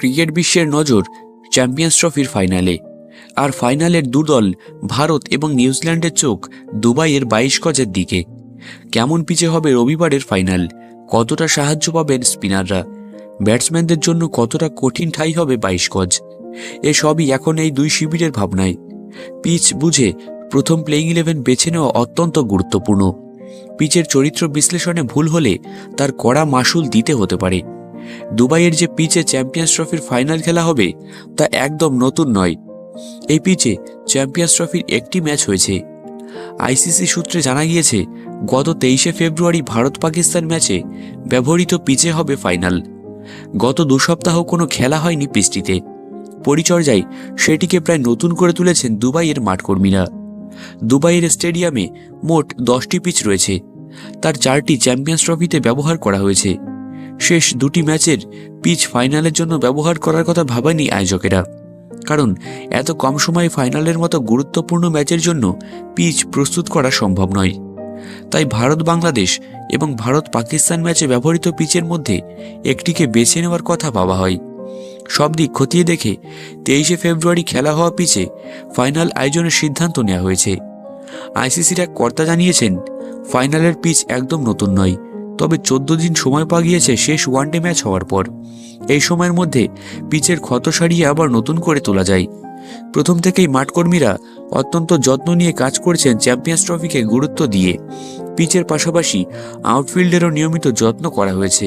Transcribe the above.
Cricket বিশ্বের নজর champions ট্রফির ফাইনালে। আর ফাইনালের দুদল ভারত এবং নিউজিল্যান্ডের চোখ দুবাইয়ের বাইশ গজের দিকে। কেমন পিচে হবে রবিবারের ফাইনাল? কতটা সাহায্য পাবেন স্পিনাররা? ব্যাটসম্যানদের জন্য কতটা কঠিন ঠাই হবে বাইশ গজ? এসবই এখন এই দুই শিবিরের ভাবনায়। পিচ বুঝে প্রথম প্লেইং ইলেভেন বেছে নেওয়া অত্যন্ত গুরুত্বপূর্ণ। পিচের চরিত্র বিশ্লেষণে ভুল হলে তার কড়া মাসুল দিতে হতে পারে। দুবাইয়ের যে পিচে চ্যাম্পিয়ন্স ট্রফির ফাইনাল খেলা হবে, তা একদম নতুন নয়। এই পিচে চ্যাম্পিয়ন্স ট্রফির একটি ম্যাচ হয়েছে। আইসিসি সূত্রে জানা গিয়েছে, গত তেইশে ফেব্রুয়ারি ভারত পাকিস্তান ম্যাচে ব্যবহৃত পিচে হবে ফাইনাল। গত দু সপ্তাহ কোনো খেলা হয়নি পিচটিতে। পরিচর্যায় সেটিকে প্রায় নতুন করে তুলেছেন দুবাইয়ের মাঠকর্মীরা। দুবাইয়ের স্টেডিয়ামে মোট দশটি পিচ রয়েছে। তার চারটি চ্যাম্পিয়ন্স ট্রফিতে ব্যবহার করা হয়েছে। শেষ দুটি ম্যাচের পিচ ফাইনালের জন্য ব্যবহার করার কথা ভাবেনি আয়োজকেরা। কারণ, এত কম সময়ে ফাইনালের মতো গুরুত্বপূর্ণ ম্যাচের জন্য পিচ প্রস্তুত করা সম্ভব নয়। তাই ভারত বাংলাদেশ এবং ভারত পাকিস্তান ম্যাচে ব্যবহৃত পিচের মধ্যে একটিকে বেছে নেওয়ার কথা ভাবা হয়। সব দিক খতিয়ে দেখে তেইশে ফেব্রুয়ারি খেলা হওয়া পিচে ফাইনাল আয়োজনের সিদ্ধান্ত নেওয়া হয়েছে। আইসিসির এক কর্তা জানিয়েছেন, ফাইনালের পিচ একদম নতুন নয়। তবে চোদ্দ দিন সময় পা গিয়েছে শেষ ওয়ানডে ম্যাচ হওয়ার পর। এই সময়ের মধ্যে পিচের ক্ষত সারিয়ে আবার নতুন করে তোলা যায়। প্রথম থেকেই মাঠকর্মীরা অত্যন্ত যত্ন নিয়ে কাজ করছেন চ্যাম্পিয়ন্স ট্রফিকে গুরুত্ব দিয়ে। পিচের পাশাপাশি আউটফিল্ডেরও নিয়মিত যত্ন করা হয়েছে।